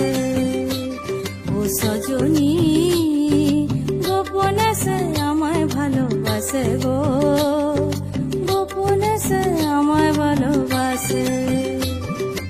সে ও সজনী গোপনে সে আমায় ভালোবাসে গো।